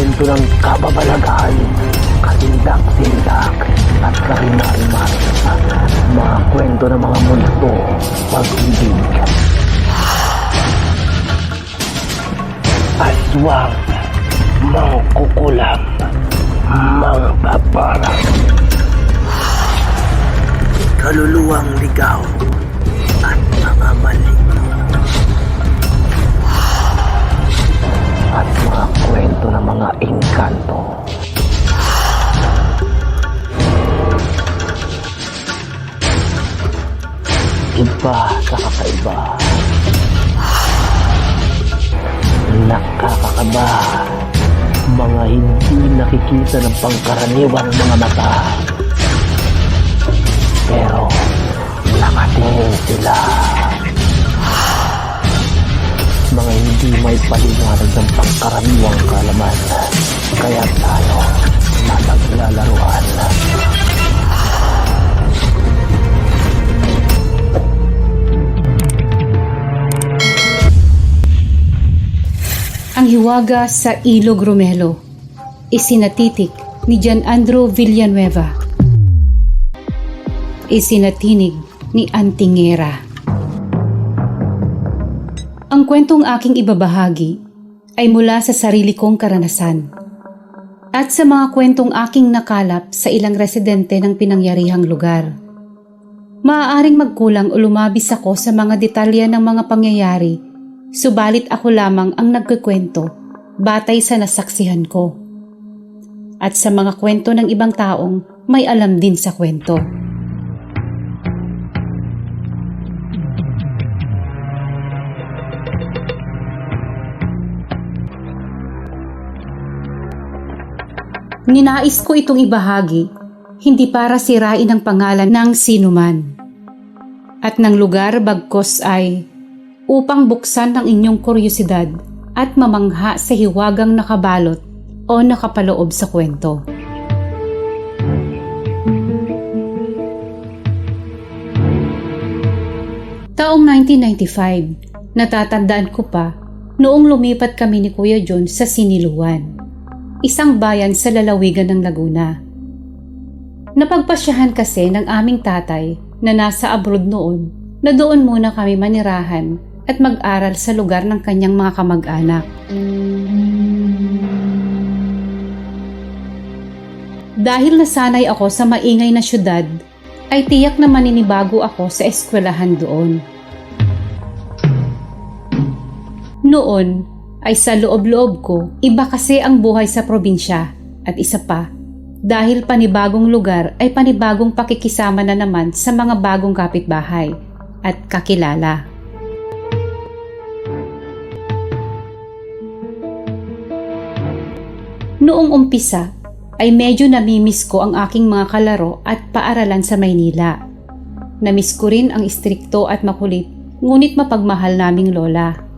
kwento ng kababalaghan, katindak-tindak, at karimariman. Mga kwento ng mga multo, pag-ibig. Aswang, mangkukulam, mga paparang. Kaluluwang ligaw kwento ng mga engkanto. Iba sa kakaiba. Nakakakaba. Mga hindi nakikita ng pangkaraniwan ng mga mata. Pero nakatingin sila. Mga hindi may paliwanag ng pangkaraniwang kalaman. Kaya tayo mataglalaruan. Ang hiwaga sa Ilog Romelo, isinatitik ni Gian Andro Villanueva. Isinatinig ni Antingera. Kwentong aking ibabahagi ay mula sa sarili kong karanasan at sa mga kwentong aking nakalap sa ilang residente ng pinangyarihang lugar. Maaaring magkulang o lumabis ako sa mga detalye ng mga pangyayari Subalit ako lamang ang nagkikwento batay sa nasaksihan ko. At sa mga kwento ng ibang taong may alam din sa kwento. Ninais ko itong ibahagi, hindi para sirain ang pangalan ng sinuman. At ng lugar bagkos ay upang buksan ang inyong kuryosidad at mamangha sa hiwagang nakabalot o nakapaloob sa kwento. Taong 1995, natatandaan ko pa noong lumipat kami ni Kuya John sa Siniluan, isang bayan sa lalawigan ng Laguna. Napagpasyahan kasi ng aming tatay na nasa abroad noon na doon muna kami manirahan at mag-aral sa lugar ng kanyang mga kamag-anak. Dahil nasanay ako sa maingay na syudad, ay tiyak na maninibago ako sa eskwelahan doon. Noon ay sa loob-loob ko, iba kasi ang buhay sa probinsya at isa pa, dahil panibagong lugar ay panibagong pakikisama na naman sa mga bagong kapitbahay at kakilala. Noong umpisa ay medyo namimiss ko ang aking mga kalaro at paaralan sa Maynila. Namiss ko rin ang istrikto at makulit ngunit mapagmahal naming lola.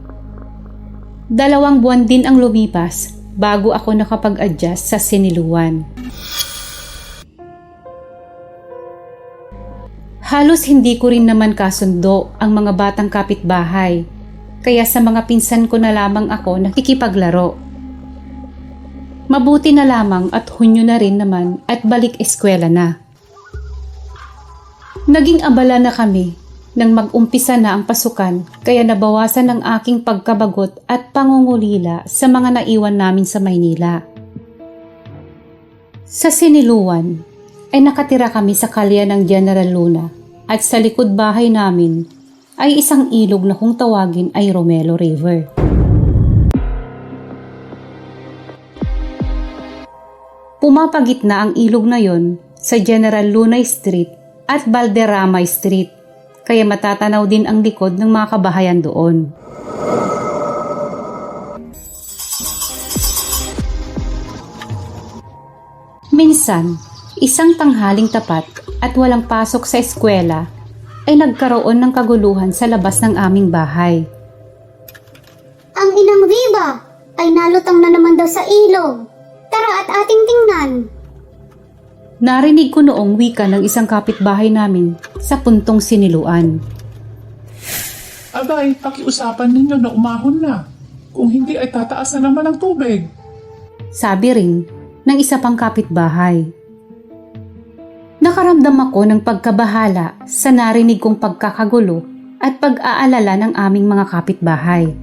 Dalawang buwan din ang lumipas bago ako nakapag-adjust sa siniluan. Halos hindi ko rin naman kasundo ang mga batang kapitbahay, kaya sa mga pinsan ko na lamang ako nakikipaglaro. Mabuti na lamang at hunyo na rin naman at balik eskwela na. Naging abala na kami nang mag-umpisa na ang pasukan kaya nabawasan ang aking pagkabagot at pangungulila sa mga naiwan namin sa Maynila. Sa Siniluan ay nakatira kami sa kalya ng General Luna at sa likod bahay namin ay isang ilog na kung tawagin ay Romelo River. Pumapagitna ang ilog na yon sa General Lunay Street at Valderrama Street, kaya matatanaw din ang likod ng mga kabahayan doon. Minsan, isang tanghaling tapat at walang pasok sa eskwela ay nagkaroon ng kaguluhan sa labas ng aming bahay. Ang inang Viva ay nalutang na naman daw sa ilog. Tara at ating tingnan. Narinig ko noong wika ng isang kapitbahay namin sa puntong siniluan. Abay, pakiusapan ninyo na umahon na. Kung hindi ay tataas na naman ang tubig. sabi rin ng isa pang kapitbahay. Nakaramdam ako ng pagkabahala sa narinig kong pagkakagulo at pag-aalala ng aming mga kapitbahay.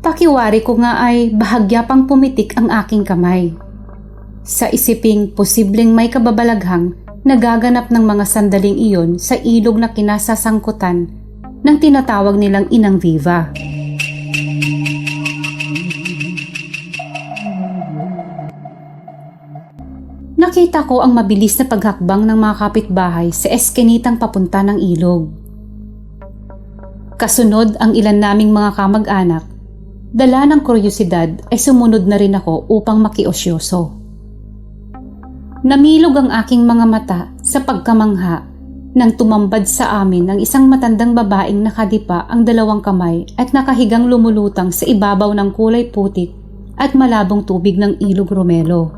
Pakiwari ko nga ay bahagya pang pumitik ang aking kamay. Sa isiping posibleng may kababalaghang nagaganap ng mga sandaling iyon sa ilog na kinasasangkutan ng tinatawag nilang Inang Viva. Nakita ko ang mabilis na paghakbang ng mga kapitbahay sa eskinitang papunta ng ilog. Kasunod ang ilan naming mga kamag-anak, dala ng kuryosidad ay sumunod na rin ako upang makiosyoso. Namilog ang aking mga mata sa pagkamangha nang tumambad sa amin ang isang matandang babaeng nakadipa ang dalawang kamay at nakahigang lumulutang sa ibabaw ng kulay putik at malabong tubig ng ilog Romelo.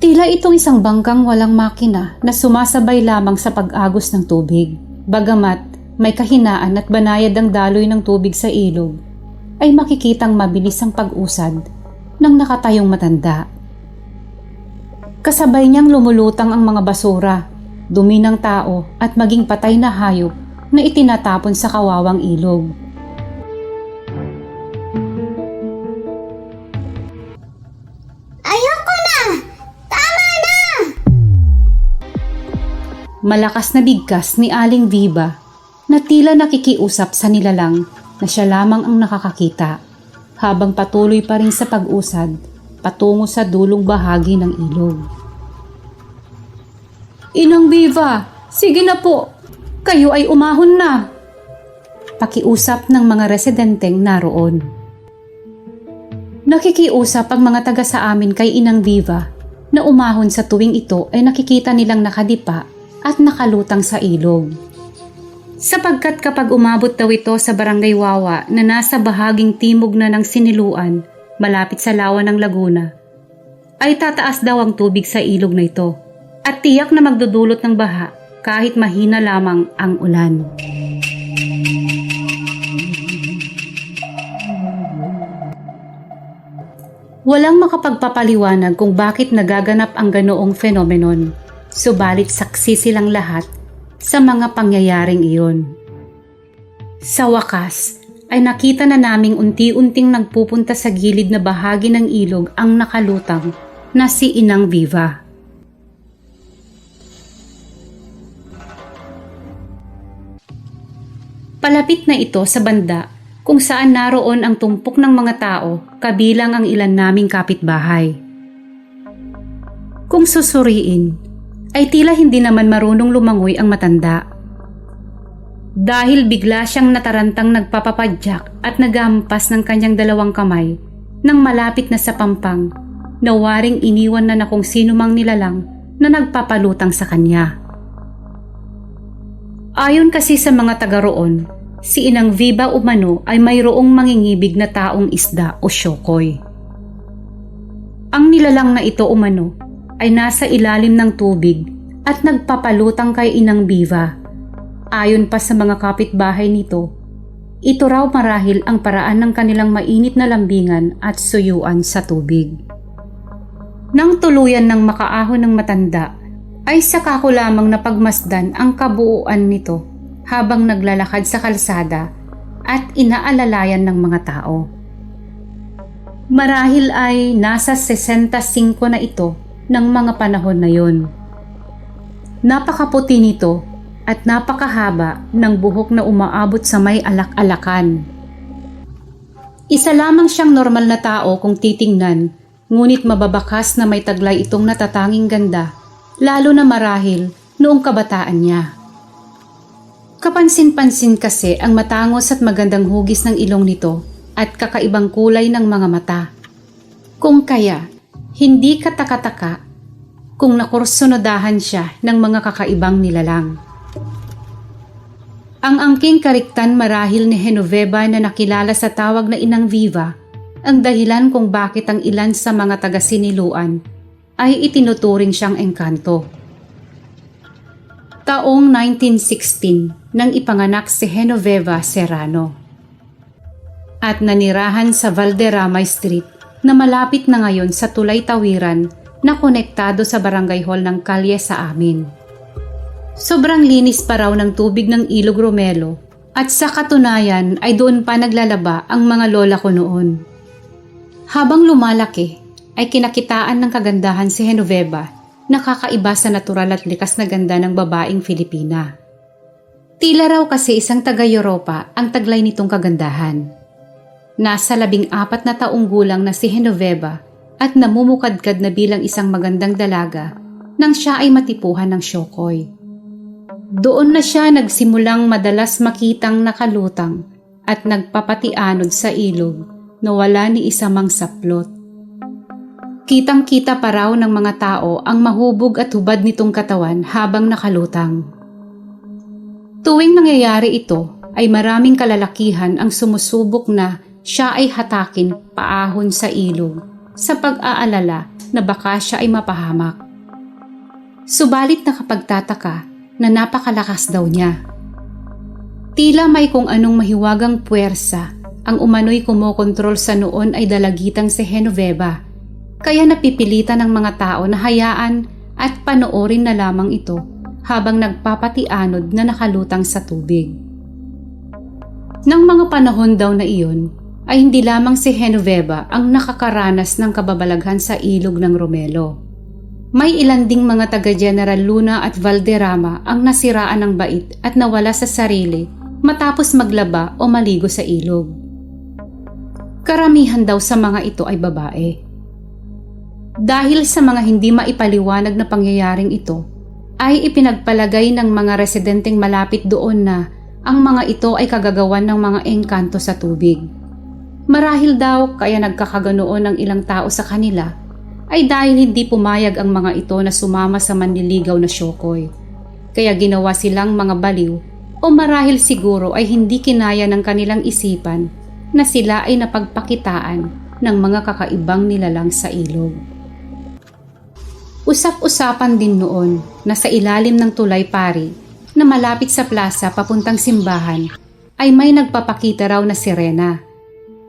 Tila itong isang bangkang walang makina na sumasabay lamang sa pag-agos ng tubig. Bagamat may kahinaan at banayad ang daloy ng tubig sa ilog, ay makikitang mabilis ang pag-usad ng nakatayong matanda. Kasabay niyang lumulutang ang mga basura, dumi ng tao at maging patay na hayop na itinatapon sa kawawang ilog. Ayoko na! Tama na! Malakas na bigkas ni Aling Viva na tila nakikiusap sa nilalang na siya lamang ang nakakakita habang patuloy pa rin sa pag-usad patungo sa dulong bahagi ng ilog. Inang Viva, sige na po, kayo ay umahon na. Pakiusap ng mga residenteng naroon. Nakikiusap ang mga taga sa amin kay Inang Viva na umahon sa tuwing ito ay nakikita nilang nakadipa at nakalutang sa ilog. Sapagkat kapag umabot daw ito sa barangay Wawa na nasa bahaging timog na ng siniluan, malapit sa lawa ng Laguna, ay tataas daw ang tubig sa ilog na ito at tiyak na magdudulot ng baha kahit mahina lamang ang ulan. Walang makapagpapaliwanag kung bakit nagaganap ang ganoong fenomenon, subalit saksi silang lahat sa mga pangyayaring iyon. Sa wakas, ay nakita na naming unti-unting nagpupunta sa gilid na bahagi ng ilog ang nakalutang na si Inang Viva. Palapit na ito sa banda kung saan naroon ang tumpok ng mga tao kabilang ang ilan naming kapitbahay. Kung susuriin, ay tila hindi naman marunong lumangoy ang matanda. Dahil bigla siyang natarantang nagpapapadyak at nagampas ng kanyang dalawang kamay nang malapit na sa pampang na waring iniwan na na kung sino mang nilalang na nagpapalutang sa kanya. Ayon kasi sa mga taga roon, si Inang Viva Umano ay mayroong mangingibig na taong isda o syokoy. Ang nilalang na ito umano ay nasa ilalim ng tubig at nagpapalutang kay Inang Viva. Ayon pa sa mga kapitbahay nito, ito raw marahil ang paraan ng kanilang mainit na lambingan at suyuan sa tubig. Nang tuluyan ng makaahon ng matanda, ay saka ko lamang napagmasdan ang kabuuan nito habang naglalakad sa kalsada at inaalalayan ng mga tao. Marahil ay nasa 65 na ito ng mga panahon na yon. Napakaputi nito at napakahaba ng buhok na umaabot sa may alak-alakan. Isa lamang siyang normal na tao kung titingnan, ngunit mababakas na may taglay itong natatanging ganda lalo na marahil noong kabataan niya. Kapansin-pansin kasi ang matangos at magandang hugis ng ilong nito at kakaibang kulay ng mga mata. Kung kaya, hindi katakataka kung nakursunodahan siya ng mga kakaibang nilalang. Ang angking kariktan marahil ni Genoveva na nakilala sa tawag na Inang Viva ang dahilan kung bakit ang ilan sa mga taga-siniluan ay itinuturing siyang engkanto. Taong 1916 nang ipanganak si Genoveva Serrano. at nanirahan sa Valderrama Street na malapit na ngayon sa Tulay Tawiran na konektado sa barangay hall ng kalye sa amin. Sobrang linis pa raw ng tubig ng Ilog Romelo at sa katunayan ay doon pa naglalaba ang mga lola ko noon. Habang lumalaki, ay kinakitaan ng kagandahan si Genoveva na kakaiba sa natural at likas na ganda ng babaeng Filipina. Tila raw kasi isang taga-Europa ang taglay nitong kagandahan. Nasa labing apat na taong gulang na si Genoveva at namumukadkad na bilang isang magandang dalaga nang siya ay matipuhan ng syokoy. Doon na siya nagsimulang madalas makitang nakalutang at nagpapatianod sa ilog na wala ni isa mang saplot. Kitang-kita pa raw ng mga tao ang mahubog at hubad nitong katawan habang nakalutang. Tuwing nangyayari ito ay maraming kalalakihan ang sumusubok na siya ay hatakin paahon sa ilog sa pag-aalala na baka siya ay mapahamak. Subalit nakapagtataka na napakalakas daw niya. Tila may kung anong mahiwagang puwersa ang umano'y kumokontrol sa noon ay dalagitang si Genoveva kaya napipilitan ng mga tao na hayaan at panoorin na lamang ito habang nagpapatianod na nakalutang sa tubig. Nang mga panahon daw na iyon, ay hindi lamang si Genoveva ang nakakaranas ng kababalaghan sa ilog ng Romelo. May ilan ding mga taga General Luna at Valderrama ang nasiraan ng bait at nawala sa sarili matapos maglaba o maligo sa ilog. Karamihan daw sa mga ito ay babae. Dahil sa mga hindi maipaliwanag na pangyayaring ito, ay ipinagpalagay ng mga residenteng malapit doon na ang mga ito ay kagagawan ng mga engkanto sa tubig. Marahil daw kaya nagkakaganoon ng ilang tao sa kanila ay dahil hindi pumayag ang mga ito na sumama sa manliligaw na syokoy. Kaya ginawa silang mga baliw o marahil siguro ay hindi kinaya ng kanilang isipan na sila ay napagpakitaan ng mga kakaibang nilalang sa ilog. Usap-usapan din noon na sa ilalim ng tulay pari na malapit sa plaza papuntang simbahan ay may nagpapakita raw na sirena.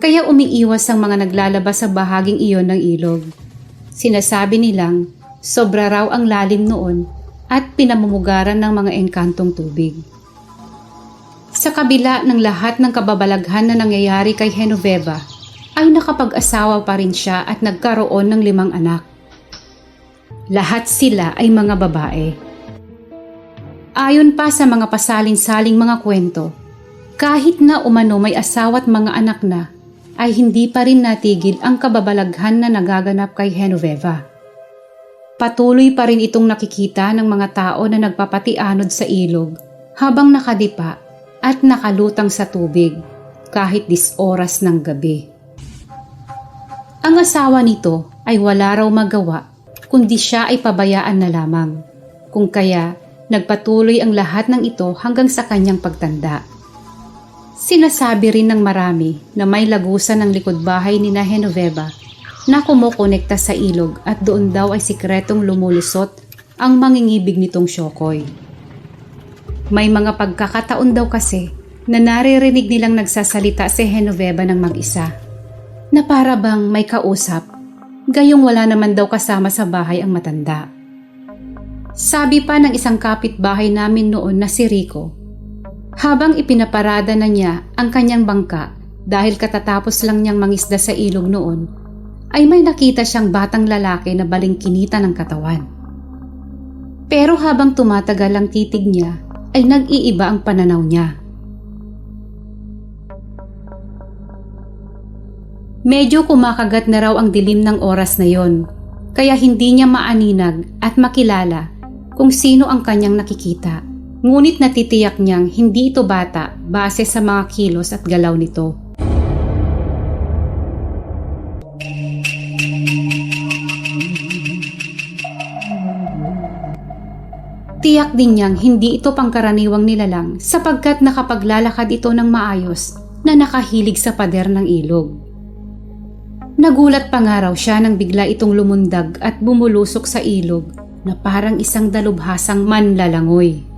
Kaya umiiwas ang mga naglalabas sa bahaging iyon ng ilog. Sinasabi nilang sobra raw ang lalim noon at pinamumugaran ng mga engkantong tubig. Sa kabila ng lahat ng kababalaghan na nangyayari kay Genoveva, ay nakapag-asawa pa rin siya at nagkaroon ng limang anak. Lahat sila ay mga babae. Ayon pa sa mga pasalin-saling mga kwento, kahit na umano may asawa at mga anak na, ay hindi pa rin natigil ang kababalaghan na nagaganap kay Genoveva. Patuloy pa rin itong nakikita ng mga tao na nagpapatianod sa ilog habang nakadipa at nakalutang sa tubig kahit dis oras ng gabi. Ang asawa nito ay wala raw magawa kundi siya ay pabayaan na lamang. Kung kaya, nagpatuloy ang lahat ng ito hanggang sa kanyang pagtanda. Sinasabi rin ng marami na may lagusan ng likod bahay ni na Genoveva na kumukonekta sa ilog at doon daw ay sikretong lumulusot ang mangingibig nitong Shokoy. May mga pagkakataon daw kasi na naririnig nilang nagsasalita si Genoveva ng mag-isa na para bang may kausap gayong wala naman daw kasama sa bahay ang matanda. Sabi pa ng isang kapitbahay namin noon na si Rico, habang ipinaparada na niya ang kanyang bangka dahil katatapos lang niyang mangisda sa ilog noon, ay may nakita siyang batang lalaki na balingkinita ng katawan. Pero habang tumatagal ang titig niya, ay nag-iiba ang pananaw niya. Medyo kumakagat na raw ang dilim ng oras na yon, kaya hindi niya maaninag at makilala kung sino ang kanyang nakikita. Ngunit natitiyak niyang hindi ito bata base sa mga kilos at galaw nito. Tiyak din niyang hindi ito pangkaraniwang nilalang sapagkat nakapaglalakad ito ng maayos na nakahilig sa pader ng ilog. Nagulat pa nga raw siya nang bigla itong lumundag at bumulusok sa ilog na parang isang dalubhasang manlalangoy.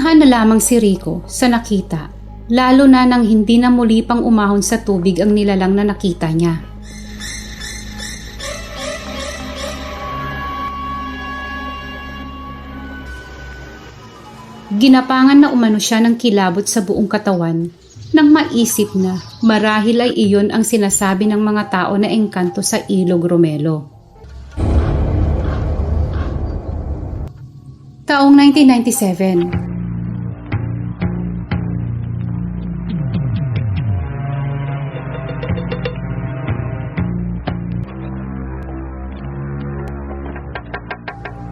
Namangha na lamang si Rico sa nakita, lalo na nang hindi na muli pang umahon sa tubig ang nilalang na nakita niya. Ginapangan na umano siya ng kilabot sa buong katawan nang maisip na marahil ay iyon ang sinasabi ng mga tao na engkanto sa Ilog Romelo. Taong 1997,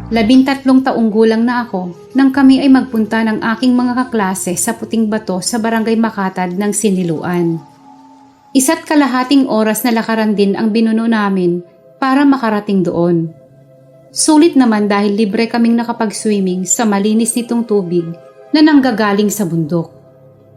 Labintatlong taong gulang na ako nang kami ay magpunta ng aking mga kaklase sa Puting Bato sa Barangay Makatad ng Siniluan. Isa't kalahating oras na lakaran din ang binuno namin para makarating doon. Sulit naman dahil libre kaming nakapag-swimming sa malinis nitong tubig na nanggagaling sa bundok.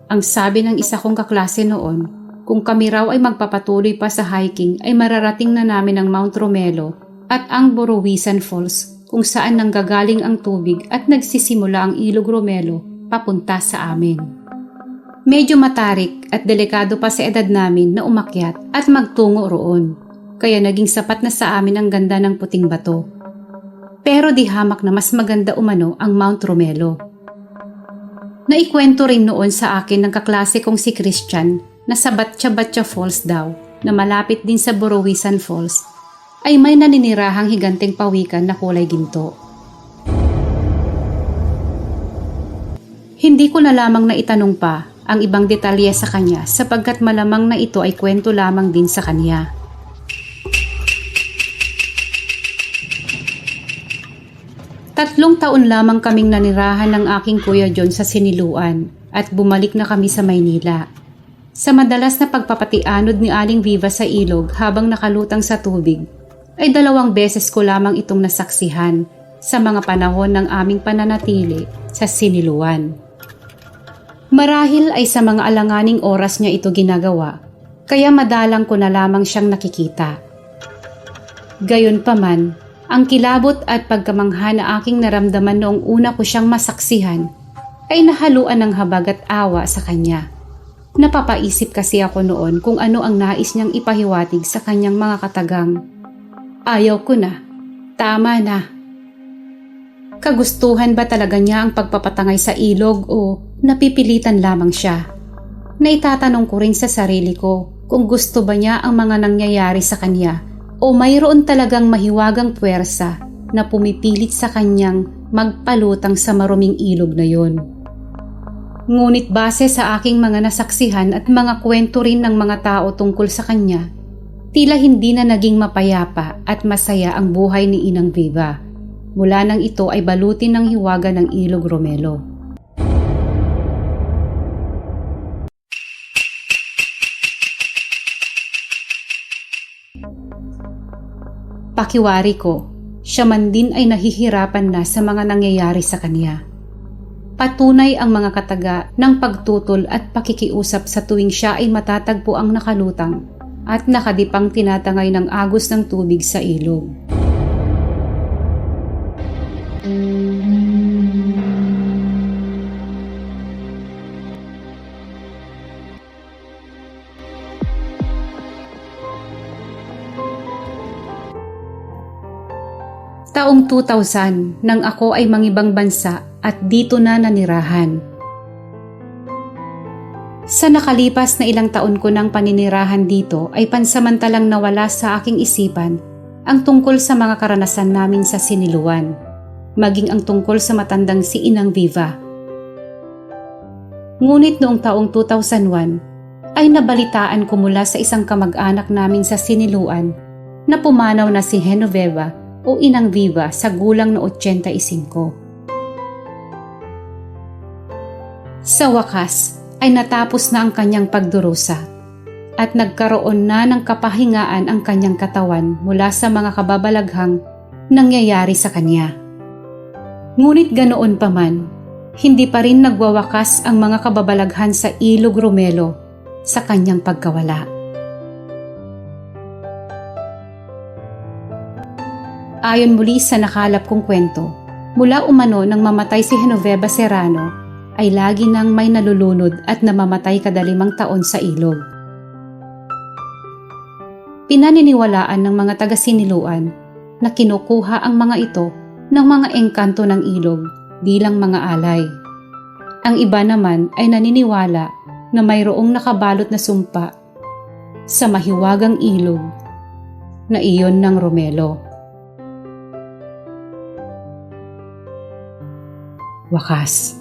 Ang sabi ng isa kong kaklase noon, kung kami raw ay magpapatuloy pa sa hiking ay mararating na namin ang Mount Romelo at ang Borowisan Falls kung saan nanggagaling ang tubig at nagsisimula ang Ilog Romelo papunta sa amin. Medyo matarik at delikado pa sa edad namin na umakyat at magtungo roon, kaya naging sapat na sa amin ang ganda ng puting bato. Pero di hamak na mas maganda umano ang Mount Romelo. Naikwento rin noon sa akin ng kaklase kong si Christian na sa Batcha-Batcha Falls daw na malapit din sa Borowisan Falls ay may naninirahang higanteng pawikan na kulay ginto. Hindi ko na lamang na itanong pa ang ibang detalye sa kanya sapagkat malamang na ito ay kwento lamang din sa kanya. Tatlong taon lamang kaming nanirahan ng aking kuya John sa Siniluan at bumalik na kami sa Maynila. Sa madalas na pagpapatianod ni Aling Viva sa ilog habang nakalutang sa tubig, ay dalawang beses ko lamang itong nasaksihan sa mga panahon ng aming pananatili sa Siniluan. Marahil ay sa mga alanganing oras niya ito ginagawa, kaya madalang ko na lamang siyang nakikita. Gayon pa man, ang kilabot at pagkamangha na aking naramdaman noong una ko siyang masaksihan ay nahaluan ng habag at awa sa kanya. Napapaisip kasi ako noon kung ano ang nais niyang ipahiwatig sa kanyang mga katagang. Ayaw ko na. Tama na. Kagustuhan ba talaga niya ang pagpapatangay sa ilog o napipilitan lamang siya? Naitatanong ko rin sa sarili ko kung gusto ba niya ang mga nangyayari sa kanya o mayroon talagang mahiwagang puwersa na pumipilit sa kanyang magpalutang sa maruming ilog na yon. Ngunit base sa aking mga nasaksihan at mga kwento rin ng mga tao tungkol sa kanya, tila hindi na naging mapayapa at masaya ang buhay ni Inang Viva. Mula nang ito ay balutin ng hiwaga ng Ilog Romelo. Pakiwari ko, siya man din ay nahihirapan na sa mga nangyayari sa kanya. Patunay ang mga kataga ng pagtutol at pakikiusap sa tuwing siya ay matatagpo ang nakalutang at nakadipang tinatangay ng agos ng tubig sa ilog. Taong 2000 nang ako ay mangibang bansa at dito na nanirahan. Sa nakalipas na ilang taon ko ng paninirahan dito ay pansamantalang nawala sa aking isipan ang tungkol sa mga karanasan namin sa siniluan, maging ang tungkol sa matandang si Inang Viva. Ngunit noong taong 2001 ay nabalitaan ko mula sa isang kamag-anak namin sa siniluan na pumanaw na si Genoveva o Inang Viva sa gulang na 85. Sa wakas ay natapos na ang kanyang pagdurusa at nagkaroon na ng kapahingaan ang kanyang katawan mula sa mga kababalaghang nangyayari sa kanya. Ngunit ganoon pa man, hindi pa rin nagwawakas ang mga kababalaghan sa Ilog Romelo sa kanyang pagkawala. Ayon muli sa nakalap kong kwento, mula umano nang mamatay si Genoveva Serrano, ay lagi nang may nalulunod at namamatay kada limang taon sa ilog. Pinaniniwalaan ng mga taga-siniluan na kinukuha ang mga ito ng mga engkanto ng ilog bilang mga alay. Ang iba naman ay naniniwala na mayroong nakabalot na sumpa sa mahiwagang ilog na iyon ng Romelo. Wakas.